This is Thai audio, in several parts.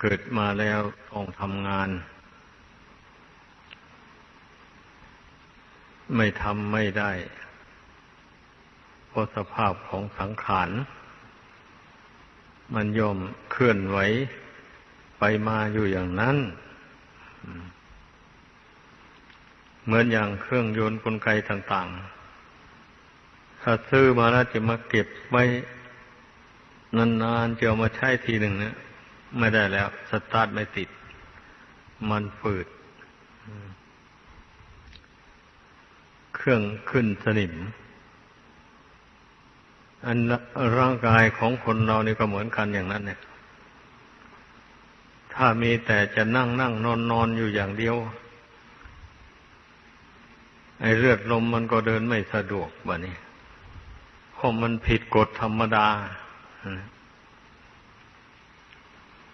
เกิดมาแล้วต้องทำงาน ไม่ทำไม่ได้ เพราะสภาพของสังขารมันย่อมเคลื่อนไหวไปมาอยู่อย่างนั้น เหมือนอย่างเครื่องยนต์กลไกต่างๆ ถ้าซื้อมาแล้วจะมาเก็บไว้นานๆจะเอามาใช้ทีหนึ่งเนี่ย ไม่ได้แล้ว สตาร์ทไม่ติด มันฝืด เครื่องขึ้นสนิม อันร่างกายของคนเรานี่ก็เหมือนกันอย่างนั้น เนี่ย ถ้ามีแต่จะนั่งนั่งนอนนอนอยู่อย่างเดียว ไอ้เลือดลมมันก็เดินไม่สะดวกบะนี้เพราะมันผิดกฎธรรมดา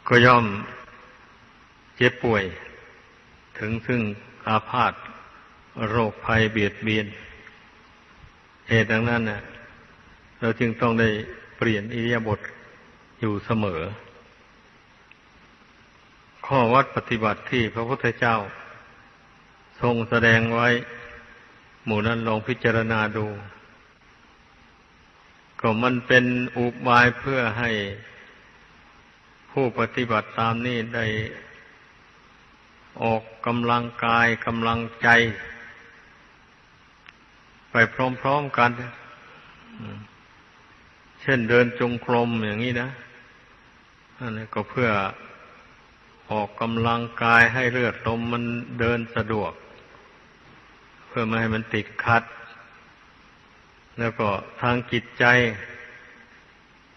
ก็ย่อมเจ็บป่วย ถึงซึ่งอาพาธโรคภัยเบียดเบียน เหตุดังนั้นน่ะเราจึงต้องได้เปลี่ยนอิริยาบถอยู่เสมอ ข้อวัดปฏิบัติที่พระพุทธเจ้า ทรงแสดงไว้ หมู่นั้นลองพิจารณาดู ก็มันเป็นอุบายเพื่อให้ ผู้ปฏิบัติตามนี้ได้ออกกำลังกายกำลังใจ ไปพร้อมๆกัน เช่นเดินจงกรมอย่างนี้นะอันนี้ก็เพื่อออกกำลังกายให้เลือดลมมันเดินสะดวก เพื่อไม่ให้มันติดขัด แล้วก็ทางจิตใจ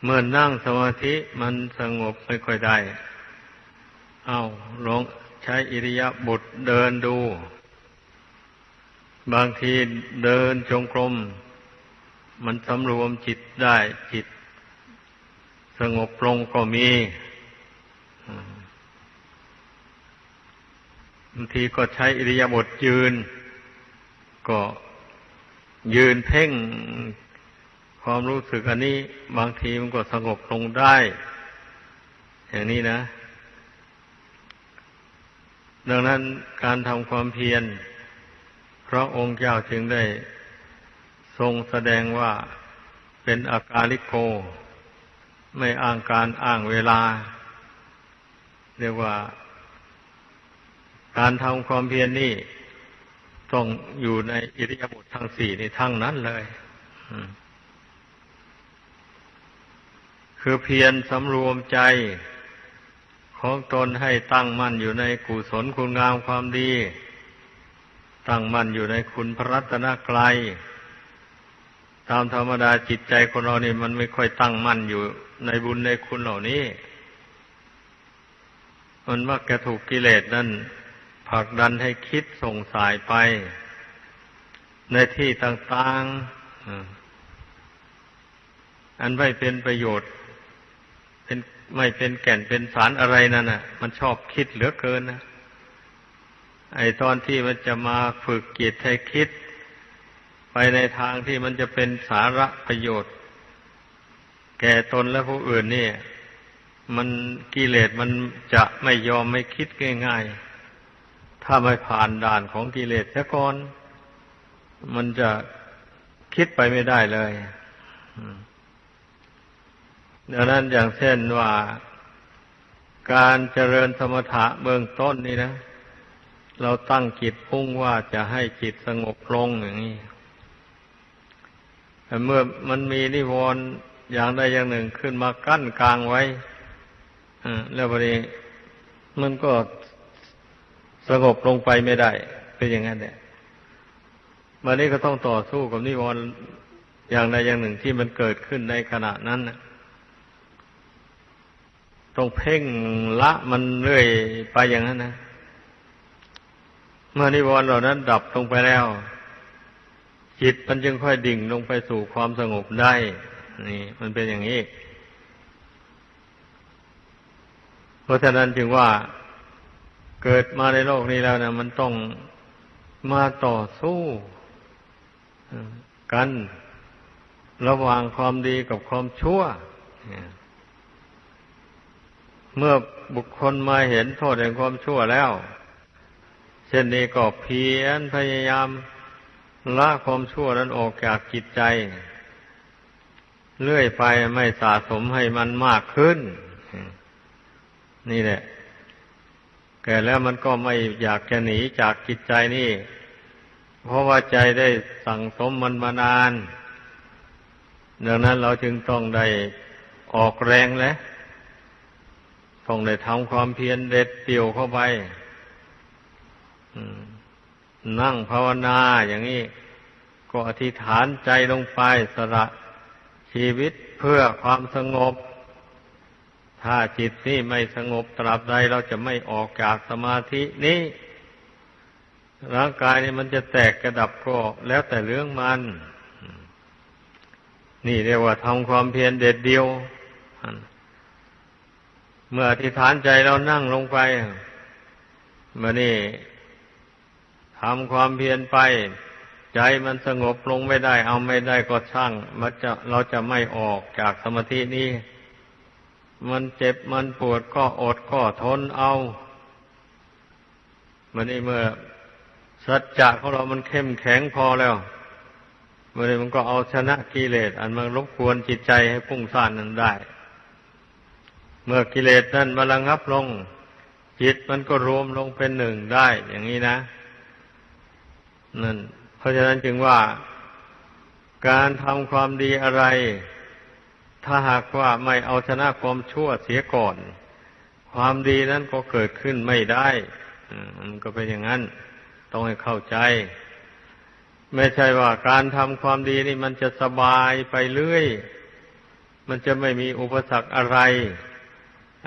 เมื่อนั่งสมาธิมันสงบไม่ค่อยได้ เอาลองใช้อิริยาบถเดินดู บางทีเดินจงกรม มันสำรวมจิตได้จิต สงบลงก็มีบางทีก็ใช้อิริยาบถยืน ก็ยืนเพ่ง ความรู้สึกอันนี้บางทีมันก็สงบลงได้ อย่างนี้นะ ดังนั้นการทำความเพียรพระองค์เจ้าจึงได้ ทรงแสดงว่าเป็นอากาลิโก ไม่อ้างการอ้างเวลา เรียกว่า การทำความเพียรนนี่ต้องอยู่ในอิริยาบถทั้งสี่ในทั้งนั้นเลย อืม คือเพียรสำรวมใจของตนให้ตั้งมั่นอยู่ในกุศลคุณงามความดี ตั้งมั่นอยู่ในคุณพระรัตนกรัยตามธรรมดาจิตใจคนเรานี่มันไม่ค่อยตั้งมั่นอยู่ในบุญในคุณเหล่านี้ มันมักจะถูกกิเลสนั่นผลักดันให้คิดส่งสายไป ในที่ต่างๆอันไม่เป็นประโยชน์ ไม่เป็นแก่นเป็นสารอะไรนั่นน่ะ มันชอบคิดเหลือเกินนะไอตอนที่มันจะมาฝึกจิตให้คิด ไปในทางที่มันจะเป็นสาระประโยชน์ แก่ตนและผู้อื่นนี่ มันกิเลสมันจะไม่ยอมไม่คิดง่ายๆ ถ้าไม่ผ่านด่านของกิเลสเสียก่อน มันจะคิดไปไม่ได้เลย อืม ดังนั้นอย่างเช่นว่า การเจริญสมถะเบื้องต้นนี่นะ เราตั้งจิตพุ่งว่าจะให้จิตสงบลงอย่างนี้แต่เมื่อมันมีนิวรณ์อย่างใดอย่างหนึ่งขึ้นมากั้นกลางไว้แล้วพอดีมันก็สงบลงไปไม่ได้ เป็นอย่างนั้นเนี่ยวันนี้ก็ต้องต่อสู้กับนิวรณ์อย่างใดอย่างหนึ่งที่มันเกิดขึ้นในขณะนั้นนะ ต้องเพ่งละมันเรื่อยไปอย่างนั้นนะ เมื่อนิวรณ์เหล่านั้นดับลงไปแล้ว จิตมันจึงค่อยดิ่งลงไปสู่ความสงบได้ นี่ มันเป็นอย่างนี้ เพราะฉะนั้นจึงว่าเกิดมาในโลกนี้แล้วนะมันต้องมาต่อสู้กัน ระหว่างความดีกับความชั่ว เมื่อบุคคลมาเห็นโทษแห่งความชั่วแล้ว เช่นนี้ก็เพียรพยายามละความชั่วนั้นออกจากจิตใจ เลื่อยไปไม่สะสมให้มันมากขึ้น นี่แหละแก่แล้วมันก็ไม่อยากจะหนีจากจิตใจนี่ เพราะว่าใจได้สั่งสมมันมานาน ดังนั้นเราจึงต้องได้ออกแรงแล้ว ต้องได้ทำความเพียรเด็ดเดี่ยวเข้าไปนั่งภาวนาอย่างนี้ ก็อธิษฐานใจลงไปสละชีวิตเพื่อความสงบ ถ้าจิตนี่ไม่สงบตราบใดเราจะไม่ออกจากสมาธินี้ร่างกายนี่มันจะแตกกระดับก็แล้วแต่เรื่องมัน นี่เรียกว่าทำความเพียรเด็ดเดียว เมื่ออธิษฐานใจเรานั่งลงไปมานี่ทำความเพียรไป ใจมันสงบลงไม่ได้ เอาไม่ได้ก็ช่างมันจะเราจะไม่ออกจากสมาธินี้ มันเจ็บมันปวดก็อดก็ทนเอามันนี่เมื่อสัจจะของเรามันเข้มแข็งพอแล้วเมื่อนี้มันก็เอาชนะกิเลสอันมันรบกวนจิตใจให้พุ่งซ่านนั้นได้ เมื่อกิเลสนั้นมาระงับลง จิตมันก็รวมลงเป็นหนึ่งได้ อย่างนี้นะนั่นเพราะฉะนั้นจึงว่า การทำความดีอะไร ถ้าหากว่าไม่เอาชนะความชั่วเสียก่อน ความดีนั้นก็เกิดขึ้นไม่ได้มันก็เป็นอย่างนั้น ต้องให้เข้าใจ ไม่ใช่ว่าการทำความดีนี่มันจะสบายไปเรื่อย มันจะไม่มีอุปสรรคอะไร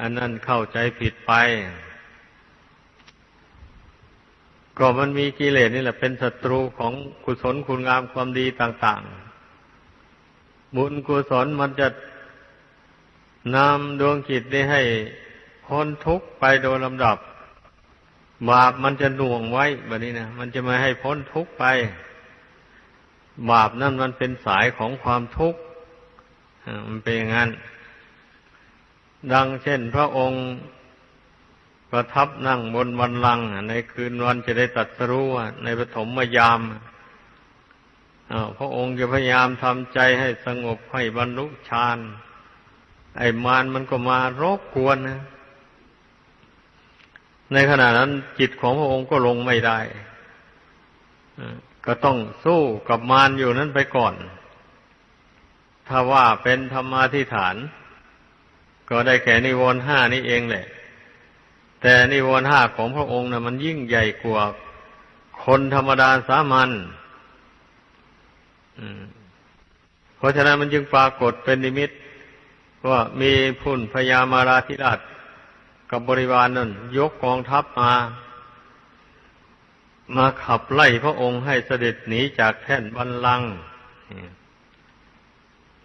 อันนั้นเข้าใจผิดไป ก็มันมีกิเลสนี่แหละเป็นศัตรูของกุศลคุณงามความดีต่าง ๆ บุญกุศลมันจะนำดวงจิตนี้ให้พ้นทุกข์ไปโดยลำดับบาปมันจะหน่วงไว้แบบนี้นะมันจะไม่ให้พ้นทุกข์ไป บาปนั่นมันเป็นสายของความทุกข์มันเป็นอย่างนั้น ดังเช่นพระองค์ประทับนั่งบนวันลัง ในคืนวันจะได้ตัดสรู้ในปฐมยามพระองค์จะพยายามทำใจให้สงบให้บรรลุฌานไอ้มารมันก็มารบกวนนะ ในขณะนั้นจิตของพระองค์ก็ลงไม่ได้ก็ต้องสู้กับมารอยู่นั้นไปก่อน ถ้าว่าเป็นธรรมาทิฐาน ก็ได้แก่นิวรณ์ห้านี่เองแหละ แต่นิวรณ์ห้าของพระองค์นะมันยิ่งใหญ่กว่าคนธรรมดาสามัญเพราะฉะนั้นมันจึงปรากฏเป็นนิมิตว่ามีพุ่นพญามาราธิราชกับบริวารนนั่น ยกกองทัพมา มาขับไล่พระองค์ให้เสด็จหนีจากแท่นบันลัง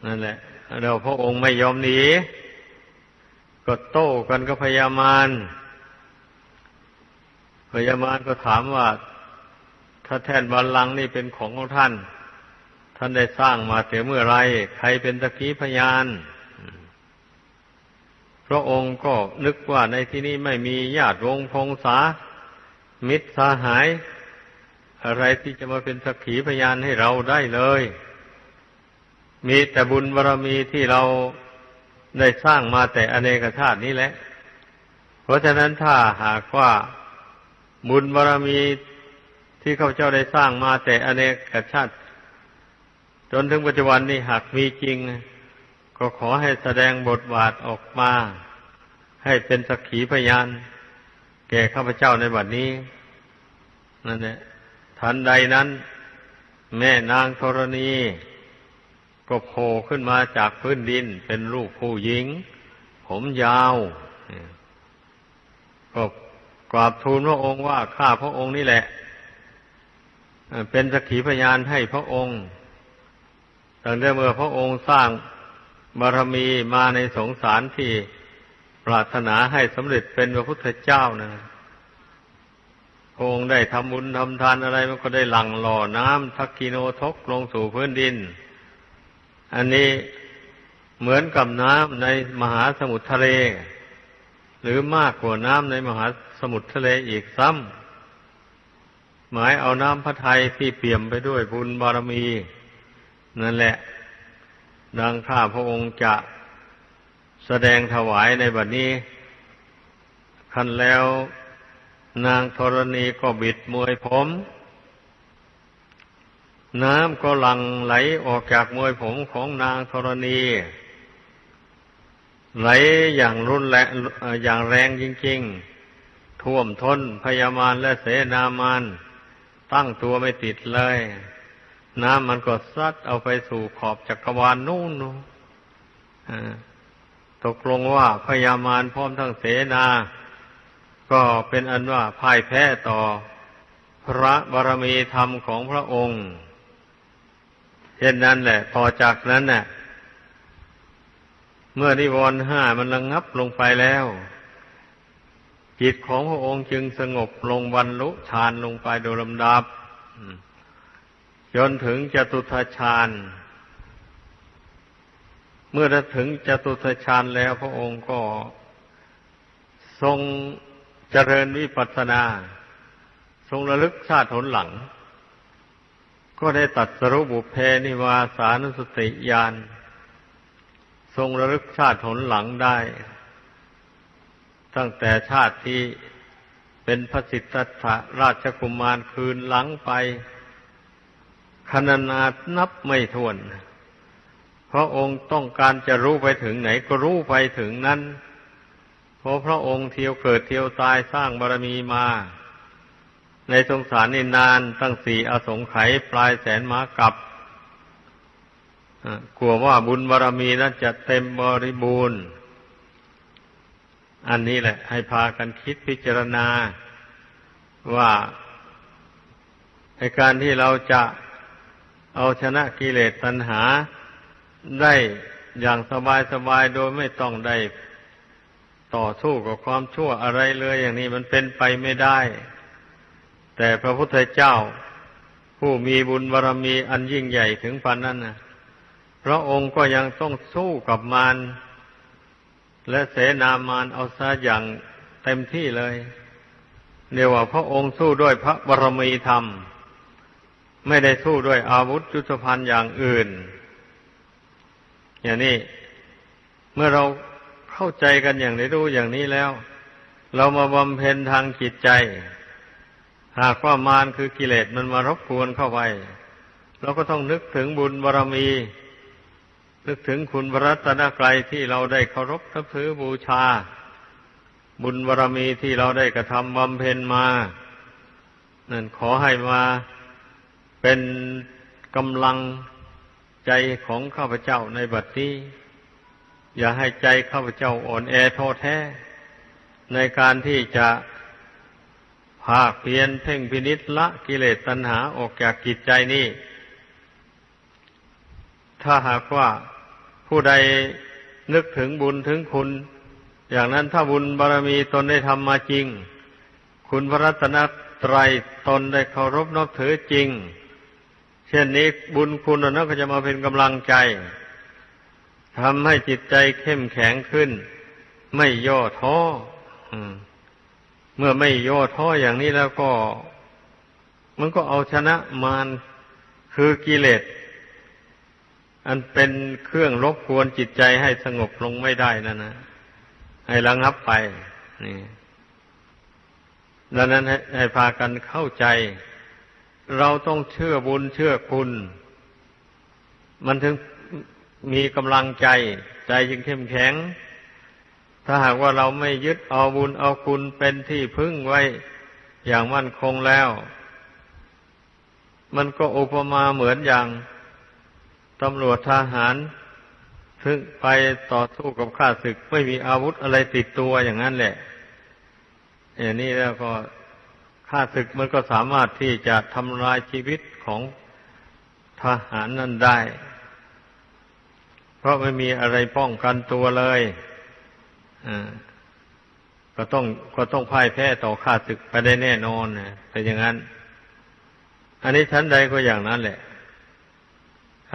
นั่นแหละเราพระองค์ไม่ยอมหนี ก็โต้กันกับพญามารพญามารก็ถามว่า ถ้าแท่นบัลลังก์นี่เป็นของของท่าน ท่านได้สร้างมาเสียเมื่อไร ใครเป็นตะกี้พยานพระองค์ก็นึกว่าในที่นี้ไม่มีญาติวงพงษา มิตรสาหาย อะไรที่จะมาเป็นสักขีพยานให้เราได้เลย มีแต่บุญบารรมีที่เรา ได้สร้างมาแต่อเนกชาตินี้แหละ เพราะฉะนั้นถ้าหากว่าบุญบารรมีที่ข้าพเจ้าได้สร้างมาแต่อเนกชาติ จนถึงปัจจุบันนี้หากมีจริง ก็ขอให้แสดงบทบาทออกมา ให้เป็นสักขีพยาน แก่ข้าพเจ้าในบัดนี้นั่นแหละทันใดนั้น แม่นางธรณี ก็โผล่ขึ้นมาจากพื้นดินเป็นลูกผู้หญิง ผมยาวก็กราบทูลพระองค์ว่าข้าพระองค์นี่แหละ เป็นสักขีพยานให้พระองค์ตั้งแต่เมื่อพระองค์สร้างบารมีมาในสงสารที่ปรารถนาให้สำเร็จเป็นพระพุทธเจ้านะพระองค์ได้ทำบุญทำทานอะไรมันก็ได้หลั่งหล่อน้ำทักกิโนทกลงสู่พื้นดิน อันนี้เหมือนกับน้ำในมหาสมุทรทะเล หรือมากกว่าน้ำในมหาสมุทรทะเลอีกซ้ำหมายเอาน้ำพระทัยที่เปี่ยมไปด้วยบุญบารมี นั่นแหละ ดังข้าพระองค์จะแสดงถวายในบัดนี้คันแล้วนางธรณีก็บิดมวยผม น้ำก็หลั่งไหลออกจากมวยผมของนางธรณี ไหลอย่างรุนแรงอย่างแรงจริง ๆ ท่วมท้นพยามารและเสนามานตั้งตัวไม่ติดเลย น้ำมันก็ซัดเอาไปสู่ขอบจักรวาลนู่นนู่นตกลงว่าพยามารพร้อมทั้งเสนา ก็เป็นอันว่าพ่ายแพ้ต่อพระบารมีธรรมของพระองค์ เช่นนั้นแหละต่อจากนั้นน่ะ เมื่อนิวรณ์ห้ามันระงงับลงไปแล้ว จิตของพระองค์จึงสงบลงบรรลุฌานลงไปโดยลำดับจนถึงจตุทชฌานเมื่อถึงจตุทชฌานแล้วพระองค์ก็ทรงเจริญวิปัสสนา ทรงระลึกชาติหนหลัง ก็ได้ตัดสรุปบุเพนิวาสานุสติญาณทรงระลึกชาติหนหลังได้ ตั้งแต่ชาติที่เป็นพระสิทธัตถะราชกุมารคืนหลังไปขนานานับไม่ถ้วนเพราะองค์ต้องการจะรู้ไปถึงไหนก็รู้ไปถึงนั้น เพราะพระองค์เที่ยวเกิดเที่ยวตายสร้างบารมีมา ในสงสารนินานตั้งสี่อสงไขยปลายแสนมากับกลัวว่าบุญบารรมีนั้นจะเต็มบริบูรณ์ อันนี้แหละ ให้พากันคิดพิจารณาว่าในการที่เราจะเอาชนะกิเลสตัณหาได้อย่างสบายสบายโดยไม่ต้องได้ต่อสู้กับความชั่วอะไรเลย อย่างนี้มันเป็นไปไม่ได้ แต่พระพุทธเจ้า ผู้มีบุญบารรมีอันยิ่งใหญ่ถึงปานนั้นนะพระองค์ก็ยังต้องสู้กับมารและเสนามารเอาซะอย่างเต็มที่เลยเรียว่าพระองค์สู้ด้วยพระบารมีธรรม ไม่ได้สู้ด้วยอาวุธยุทธภัณฑ์อย่างอื่น อย่างนี้ เมื่อเราเข้าใจกันอย่างนี้รู้อย่างนี้แล้ว เรามาบำเพ็ญทางจิตใจ หากว่ามารคือกิเลสมันมารบกวนเข้าไปเราก็ต้องนึกถึงบุญบารรมี นึกถึงคุณพระรัตนกรัยที่เราได้เคารพนับถือบูชา บุญบารรมีที่เราได้กระทำบำเพ็ญมานั่นขอให้มาเป็นกำลังใจของข้าพเจ้าในบัดนี้ อย่าให้ใจข้าพเจ้าอ่อนแอท้อแท้ ในการที่จะ ภาคเพียนเพ่งพินิษละกิเลสตัณหาออกจากกิจใจนี้ถ้าหากว่าผู้ใดนึกถึงบุญถึงคุณ อย่างนั้นถ้าบุญบารรมีตนได้ทำมาจริง คุณพระรัตนตรัยตนได้เคารพนับถือจริง เช่นนี้บุญคุณนั้นก็จะมาเป็นกำลังใจทำให้จิตใจเข้มแข็งขึ้น ไม่ย่อท้อ เมื่อไม่ย่อท้ออย่างนี้แล้วก็ มันก็เอาชนะมารคือกิเลสอันเป็นเครื่องรบกวนจิตใจให้สงบลงไม่ได้นั่นนะให้ระงับไป นี่ดังนั้นให้ให้พากันเข้าใจ เราต้องเชื่อบุญเชื่อคุณ มันถึงมีกำลังใจ ใจจึงเข้มแข็ง ถ้าหากว่าเราไม่ยึดเอาบุญเอาคุณเป็นที่พึ่งไว้อย่างมั่นคงแล้ว มันก็อุปมาเหมือนอย่างตำรวจทหาร ซึ่งไปต่อสู้กับข้าศึก ไม่มีอาวุธอะไรติดตัวอย่างนั้นแหละอย่างนี้แล้วก็ข้าศึกมันก็สามารถที่จะทำลายชีวิตของทหารนั้นได้ เพราะไม่มีอะไรป้องกันตัวเลย ก็ต้องก็ต้องพ่ายแพ้ต่อข้าศึกไปได้แน่นอนนะแต่อย่างนั้น อันนี้ชั้นใดก็อย่างนั้นแหละ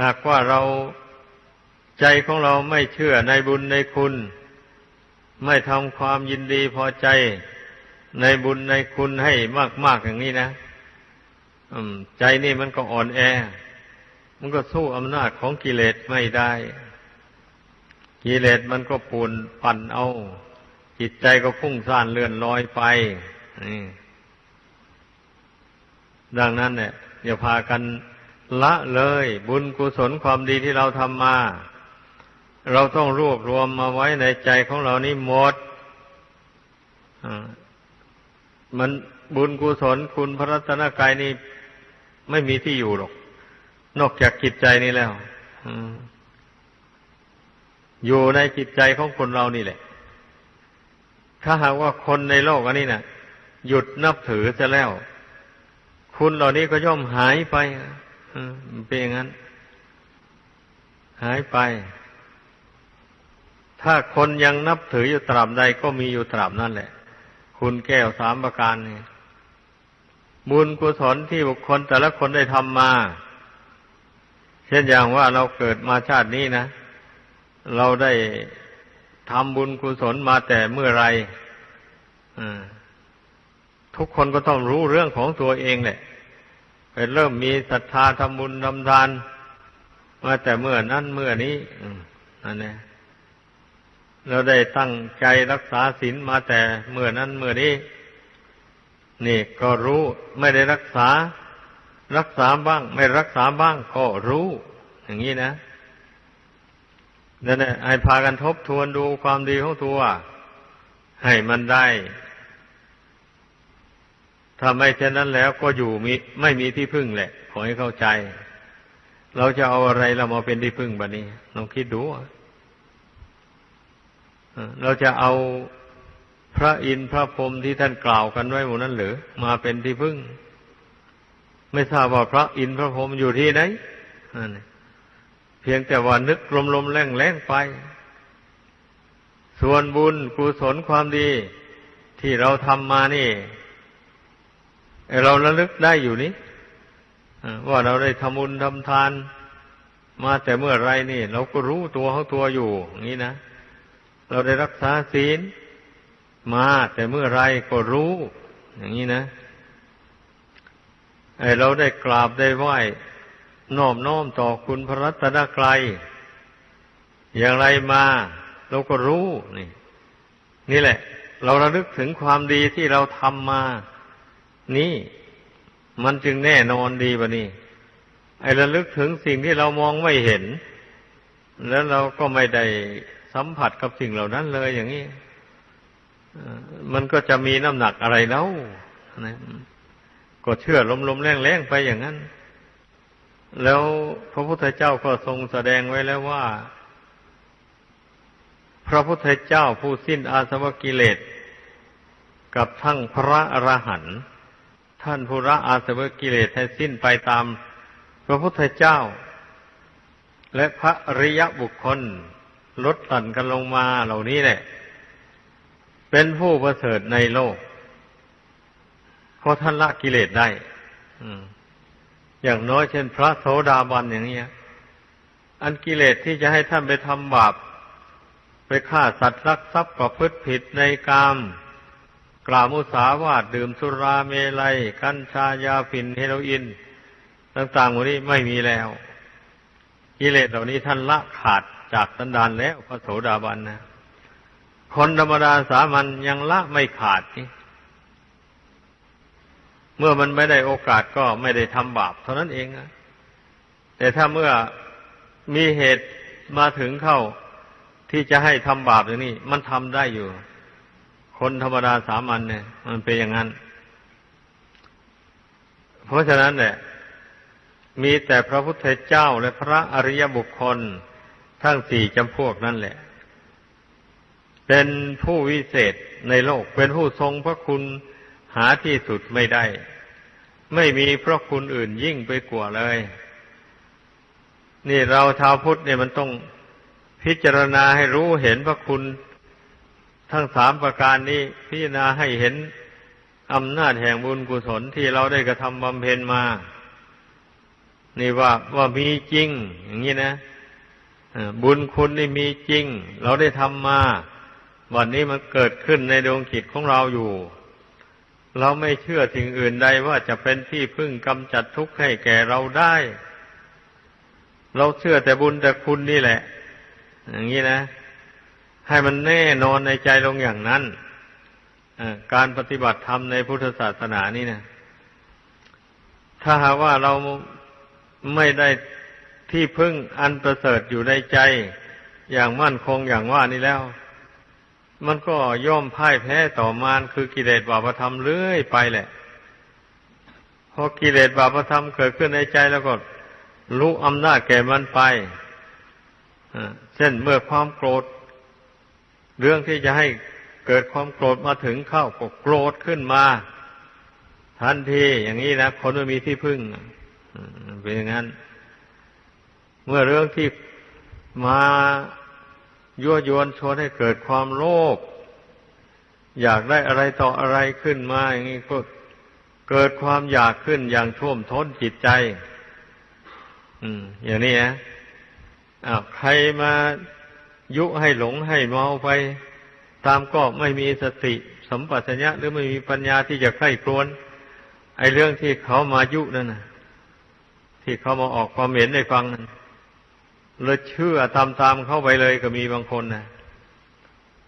หากว่าเราใจของเราไม่เชื่อในบุญในคุณ ไม่ทำความยินดีพอใจในบุญในคุณให้มาก ๆ อย่างนี้นะใจนี่มันก็อ่อนแอ มันก็สู้อำนาจของกิเลสไม่ได้ กิเลสมันก็ปูนปั่นเอา จิตใจก็พุ่งซ่านเลื่อนลอยไปนี่ดังนั้นเนี่ยอย่าพากันละเลย บุญกุศลความดีที่เราทำมา เราต้องรวบรวมมาไว้ในใจของเรานี่หมดมันบุญกุศลคุณพระรัตนกายนี่ไม่มีที่อยู่หรอก นอกจากจิตใจนี่แล้ว อืม อยู่ในจิตใจของคนเรานี่แหละ ถ้าหากว่าคนในโลกอันนี้นะ่ะ หยุดนับถือจะแล้ว คุณเหล่านี้ก็ย่อมหายไปอืมเป็นอย่างนั้น หายไป ถ้าคนยังนับถืออยู่ตราบใดก็มีอยู่ตราบนั่นแหละ คุณแก้วสามประการนี่บุญกุศลที่บุคคลแต่ละคนได้ทำมา เช่นอย่างว่าเราเกิดมาชาตินี้นะ เราได้ทำบุญกุศลมาแต่เมื่อไรทุกคนก็ต้องรู้เรื่องของตัวเองแหละไปเริ่มมีศรัทธาทำบุญทำทาน มาแต่เมื่อนั้นเมื่อนี้นั่นแหละเราได้ตั้งใจรักษาศีลมาแต่เมื่อนั้นเมื่อนี้ นี่ก็รู้ไม่ได้รักษา รักษาบ้าง ไม่รักษาบ้างก็รู้ อย่างนี้นะ นั่นแหละให้พากันทบทวนดูความดีของตัว ให้มันได้ถ้าไม่เช่นนั้นแล้วก็อยู่มีไม่มีที่พึ่งแหละ ขอให้เข้าใจ เราจะเอาอะไรเรามาเป็นที่พึ่งบัดนี้ลองคิดดูเราจะเอาพระอินทร์พระพรหมที่ท่านกล่าวกันไว้หมดนั้นหรือมาเป็นที่พึ่ง ไม่ทราบว่าพระอินทร์พระพรหมอยู่ที่ไหน เพียงแต่ว่านึกลมๆแรงๆไป ส่วนบุญกุศลความดี ที่เราทำมานี่ เราระลึกได้อยู่นี้ว่าเราได้ทำบุญทำทาน มาแต่เมื่อไรนี่ เราก็รู้ตัวของตัวอยู่อย่างนี้นะเราได้รักษาศีล มาแต่เมื่อไรก็รู้ อย่างนี้นะไอเราได้กราบได้ไหว้ น้อมน้อมต่อคุณพระรัตนกรัยอย่างไรมาเราก็รู้นี่ นี่แหละ เราระลึกถึงความดีที่เราทำมา นี่ มันจึงแน่นอนดีบะนี่ไอ้ระลึกถึงสิ่งที่เรามองไม่เห็น แล้วเราก็ไม่ได้สัมผัสกับสิ่งเหล่านั้นเลยอย่างนี้มันก็จะมีน้ำหนักอะไรแล้วนะก็เชื่อลมๆแรงๆไปอย่างนั้น แล้วพระพุทธเจ้าก็ทรงแสดงไว้แล้วว่า พระพุทธเจ้าผู้สิ้นอาสวะกิเลสกับทั้งพระอรหันต์ท่านผู้ละอาสวะกิเลสให้สิ้นไปตามพระพุทธเจ้า และพระอริยบุคคลลดหลั่นกันลงมาเหล่านี้แหละ เป็นผู้ประเสริฐในโลกเพราะท่านละกิเลสได้ อ อย่างน้อยเช่นพระโสดาบันอย่างนี้อันกิเลสที่จะให้ท่านไปทำบาปไปฆ่าสัตว์รักทรัพย์ประพฤติผิดในกาม กล่าวมุสาวาทดื่มสุราเมลัย กัญชายาฝิ่นเฮโรอีนต่างๆหมดนี้ไม่มีแล้ว กิเลสเหล่านี้ท่านละขาดจากสันดานแล้วพระโสดาบันนะคนธรรมดาสามัญยังละไม่ขาดนี่ เมื่อมันไม่ได้โอกาสก็ไม่ได้ทำบาปเท่านั้นเองนะแต่ถ้าเมื่อมีเหตุมาถึงเข้าที่จะให้ทำบาปอย่างนี้ มันทำได้อยู่ คนธรรมดาสามัญเนี่ย มันเป็นอย่างนั้น เพราะฉะนั้นเนี่ยมีแต่พระพุทธเจ้าและพระอริยบุคคลทั้งสี่จำพวกนั่นแหละ เป็นผู้วิเศษในโลก เป็นผู้ทรงพระคุณ หาที่สุดไม่ได้ ไม่มีพระคุณอื่นยิ่งไปกว่าเลย นี่เราชาวพุทธเนี่ยมันต้องพิจารณาให้รู้เห็นพระคุณ ทั้งสามประการนี้ พิจารณาให้เห็นอำนาจแห่งบุญกุศลที่เราได้กระทำบำเพ็ญมา นี่ว่าว่ามีจริง อย่างนี้นะบุญคุณนี่มีจริง เราได้ทำมา วันนี้มันเกิดขึ้นในดวงจิตของเราอยู่ เราไม่เชื่อสิ่งอื่นใดว่าจะเป็นที่พึ่งกำจัดทุกข์ให้แก่เราได้ เราเชื่อแต่บุญแต่คุณนี่แหละ อย่างนี้นะ ให้มันแน่นอนในใจลงอย่างนั้นการปฏิบัติธรรมในพุทธศาสนานี่นะถ้าหากว่าเราไม่ได้ที่พึ่งอันประเสริฐอยู่ในใจ อย่างมั่นคงอย่างว่านี้แล้ว มันก็ย่อมพ่ายแพ้ต่อมารคือกิเลสบาปธรรมเรื่อยไปแหละ พอกิเลสบาปธรรมเกิดขึ้นในใจแล้วก็รู้อำนาจแก่มันไปเช่นเมื่อความโกรธ เรื่องที่จะให้เกิดความโกรธมาถึงเข้าก็โกรธขึ้นมา ทันทีอย่างนี้นะคนไม่มีที่พึ่งเป็นอย่างนั้น เมื่อเรื่องที่มา ยั่วยวนชวนให้เกิดความโลภอยากได้อะไรต่ออะไรขึ้นมาอย่างนี้ก็เกิดความอยากขึ้นอย่างท่วมท้นจิตใจ อืม อย่างนี้นะอ้าวใครมายุให้หลงให้เมาไป ตามก็ไม่มีสติสัมปชัญญะหรือไม่มีปัญญาที่จะใคร่ครวญไอ้เรื่องที่เขามายุนั่นนะที่เขามาออกความเห็นในฟังนั้น เลยเชื่อตามตามเข้าไปเลยก็มีบางคนนะ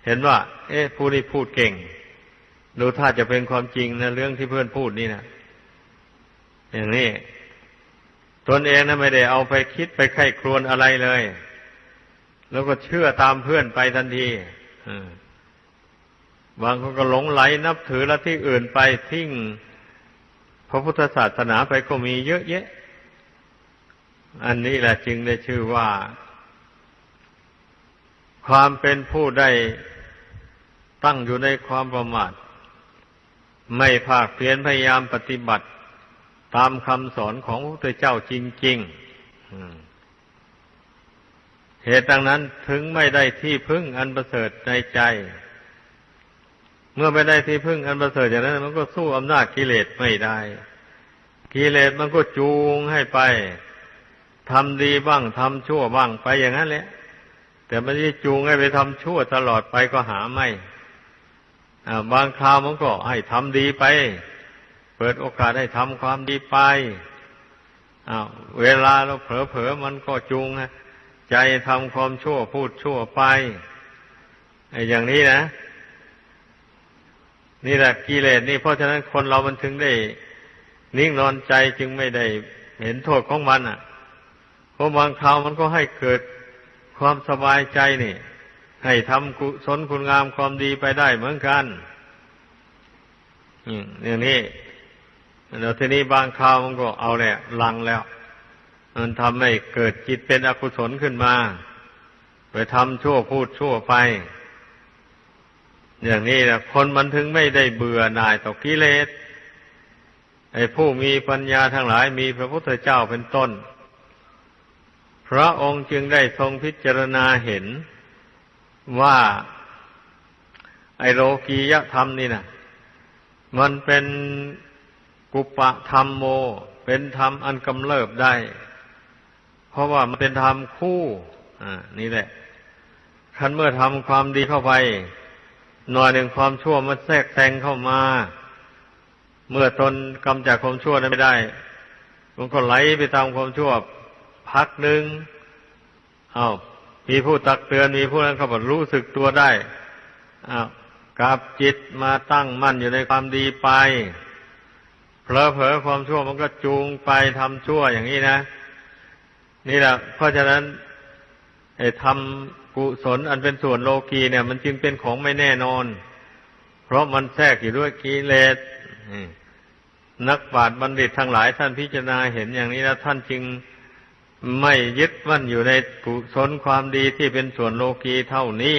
เห็นว่า เอ๊ะผู้นี้พูดเก่งดูถ้าจะเป็นความจริงนะเรื่องที่เพื่อนพูดนี่นะอย่างนี้ตนเองนะไม่ได้เอาไปคิดไปไข้ครวนอะไรเลย แล้วก็เชื่อตามเพื่อนไปทันทีบางคนก็หลงไหลนับถือละที่อื่นไปทิ้งพระพุทธศาสนาไปก็มีเยอะแยะ อันนี้แหละจึงได้ชื่อว่า ความเป็นผู้ได้ตั้งอยู่ในความประมาท ไม่ภาคเพียรพยายามปฏิบัติ ตามคำสอนของพระพุทธเจ้าจริงๆเหตุดังนั้นถึงไม่ได้ที่พึ่งอันประเสริฐในใจ เมื่อไม่ได้ที่พึ่งอันประเสริฐอย่างนั้น มันก็สู้อำนาจกิเลสไม่ได้ กิเลสมันก็จูงให้ไป ทำดีบ้างทำชั่วบ้างไปอย่างนั้นแหละ แต่ไมันจะจูงให้ไปทำชั่วตลอดไปก็หาไม่บางคราวมันก็ให้ทำดีไป เปิดโอกาสให้ทำความดีไปเวลาเราเผลอๆมันก็จูงใจทำความชั่วพูดชั่วไปไอ้อย่างนี้นะ นี่แหละกิเลสนี่เพราะฉะนั้นคนเรามันถึงได้ นิ่งนอนใจจึงไม่ได้เห็นโทษของมันอะ ราะบางคราวมันก็ให้เกิดความสบายใจนี่ ให้ทำกุศลคุณงามความดีไปได้เหมือนกันอย่างนี้แล้วทีนี้บางคราวมันก็เอาแหละลังแล้ว มันทำให้เกิดจิตเป็นอกุศลขึ้นมา ไปทำชั่วพูดชั่วไป อย่างนี้นะคนมันถึงไม่ได้เบื่อหน่ายต่อกิเลสไอ้ผู้มีปัญญาทั้งหลายมีพระพุทธเจ้าเป็นต้น ระองค์จึงได้ทรงพิจารณาเห็นว่าไอโลกียธรรมนี่นะมันเป็นกุปะธรรมโม เป็นธรรมอันกำเริบได้ เพราะว่ามันเป็นธรรมคู่อ่านี่แหละคันเมื่อทำความดีเข้าไป หน่อยหนึ่งความชั่วมันแทรกแซงเข้ามา เมื่อตนกำจัดความชั่วนั้นไม่ได้ มันก็ไหลไปตามความชั่ว พักหนึ่งอา้าวมีผู้ตักเตือนมีผู้นั้นเขาบอกรู้สึกตัวได้อ้าวกลับจิตมาตั้งมั่นอยู่ในความดีไปเผลอเผลอความชั่วมันก็จูงไปทำชั่วอย่างนี้นะ นี่แหละ เพราะฉะนั้นไอ้ทำกุศลอันเป็นส่วนโลกีเนี่ย มันจึงเป็นของไม่แน่นอน เพราะมันแทรกอยู่ด้วยกิเลสนักปราชญ์บัณฑิตทั้งหลายท่านพิจารณาเห็นอย่างนี้แล้วท่านจึง ไม่ยึดมั่นอยู่ในกุศลความดีที่เป็นส่วนโลกีเท่านี้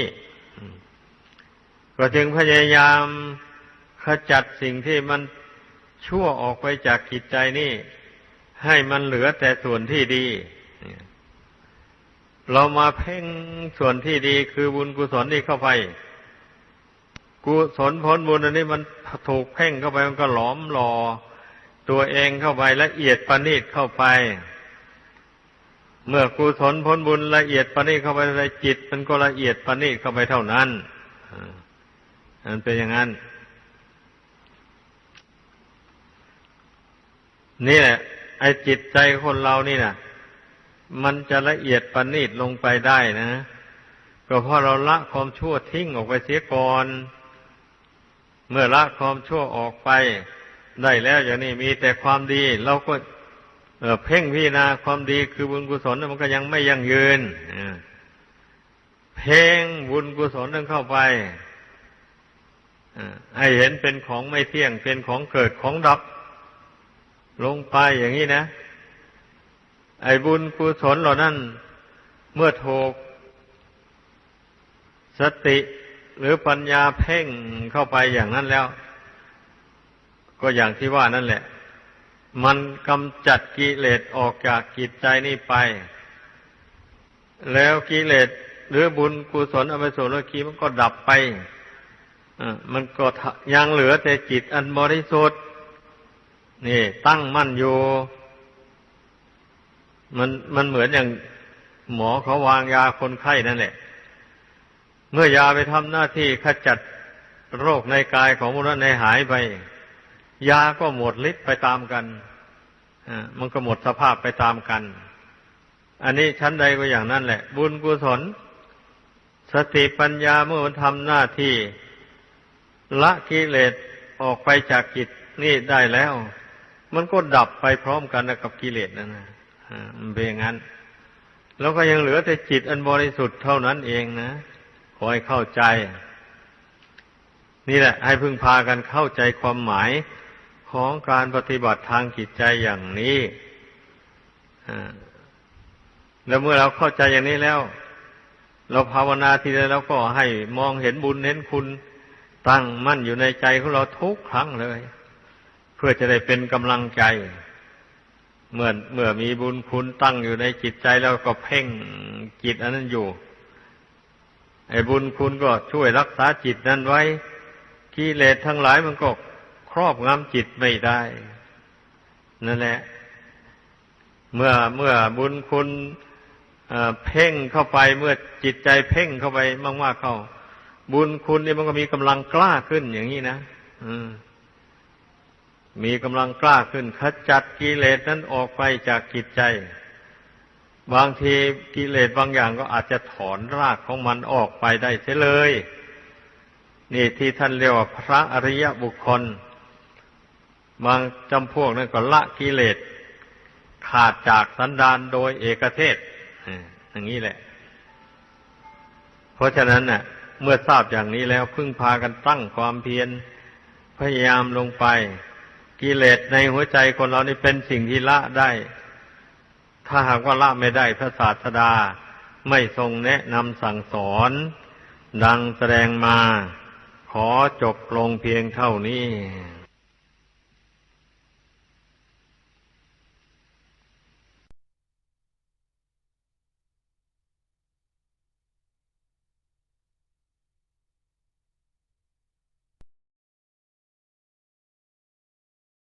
ก็จึงพยายามขจัดสิ่งที่มันชั่วออกไปจากจิตใจนี่ ให้มันเหลือแต่ส่วนที่ดี เรามาเพ่งส่วนที่ดีคือบุญกุศลนี่เข้าไป กุศลผลบุญอันนี้มันถูกเพ่งเข้าไปมันก็หลอมหลอตัวเองเข้าไปละเอียดประณีตเข้าไป เมื่อกุศลผลบุญละเอียดประณีตเข้าไปในจิต มันก็ละเอียดประณีตเข้าไปเท่านั้นอันเป็นอย่างนั้น นี่แหละ ไอ้จิตใจคนเรานี่นะมันจะละเอียดประณีตลงไปได้นะก็เพราะเราละความชั่วทิ้งออกไปเสียก่อน เมื่อละความชั่วออกไป ได้แล้วอย่างนี้มีแต่ความดี เราก็ เพ่งพิจารณาความดีคือบุญกุศลมันก็ยังไม่ยั่งยืนเพ่งบุญกุศลนั้นเข้าไปอ่าให้เห็นเป็นของไม่เที่ยง เป็นของเกิดของดับ ลงไปอย่างนี้นะ ไอ้บุญกุศลเหล่านั้น เมื่อถูกสติหรือปัญญาเพ่งเข้าไปอย่างนั้นแล้ว ก็อย่างที่ว่านั่นแหละ มันกำจัดกิเลสออกจากจิตใจนี่ไป แล้วกิเลสหรือบุญกุศลอภิสุรคีมันก็ดับไปอะมันก็ยังเหลือแต่จิตอันบริสุทธิ์นี่ ตั้งมั่นอยู่มันมันเหมือนอย่างหมอเขาวางยาคนไข้นั่นแหละ เมื่อยาไปทำหน้าที่ขจัดโรคในกายของมนุษย์ในหายไป ยาก็หมดฤทธิ์ไปตามกันมันก็หมดสภาพไปตามกัน อันนี้ชั้นใดก็อย่างนั้นแหละ บุญกุศล สติปัญญาเมื่อมันทำหน้าที่ละกิเลสออกไปจากจิตนี่ได้แล้ว มันก็ดับไปพร้อมกันกับกิเลสนั่นนะมันเป็นอย่างนั้น แล้วก็ยังเหลือแต่จิตอันบริสุทธิ์เท่านั้นเองนะขอให้เข้าใจ นี่แหละ ให้พึ่งพากันเข้าใจความหมาย ของการปฏิบัติทางจิตใจอย่างนี้แล้วเมื่อเราเข้าใจอย่างนี้แล้ว เราภาวนาทีไรเราก็ให้มองเห็นบุญเห็นคุณตั้งมั่นอยู่ในใจของเราทุกครั้งเลย เพื่อจะได้เป็นกำลังใจ เมื่อเมื่อมีบุญคุณตั้งอยู่ในจิตใจแล้วก็เพ่งจิตอันนั้นอยู่ ไอ้บุญคุณก็ช่วยรักษาจิตนั้นไว้กิเลสทั้งหลายมันก็ ครอบงำจิตไม่ได้ นั่นแหละ เมื่อเมื่อบุญคุณเพ่งเข้าไปเมื่อจิตใจเพ่งเข้าไปมากๆเข้า บุญคุณนี่มันก็มีกำลังกล้าขึ้นอย่างนี้นะมมีกำลังกล้าขึ้นขจัดกิเลสนั้นออกไปจากจิตใจ บางทีกิเลสบางอย่างก็อาจจะถอนรากของมันออกไปได้เสียเลย นี่ที่ท่านเรียกว่าพระอริยบุคคล บางจำพวกนั้นก็ละกิเลสขาดจากสันดานโดยเอกเทศอย่างนี้แหละ เพราะฉะนั้นน่ะ เมื่อทราบอย่างนี้แล้วพึ่งพากันตั้งความเพียรพยายามลงไป กิเลสในหัวใจคนเรานี่เป็นสิ่งที่ละได้ ถ้าหากว่าละไม่ได้พระศาสดาไม่ทรงแนะนำสั่งสอน ดังแสดงมา ขอจบลงเพียงเท่านี้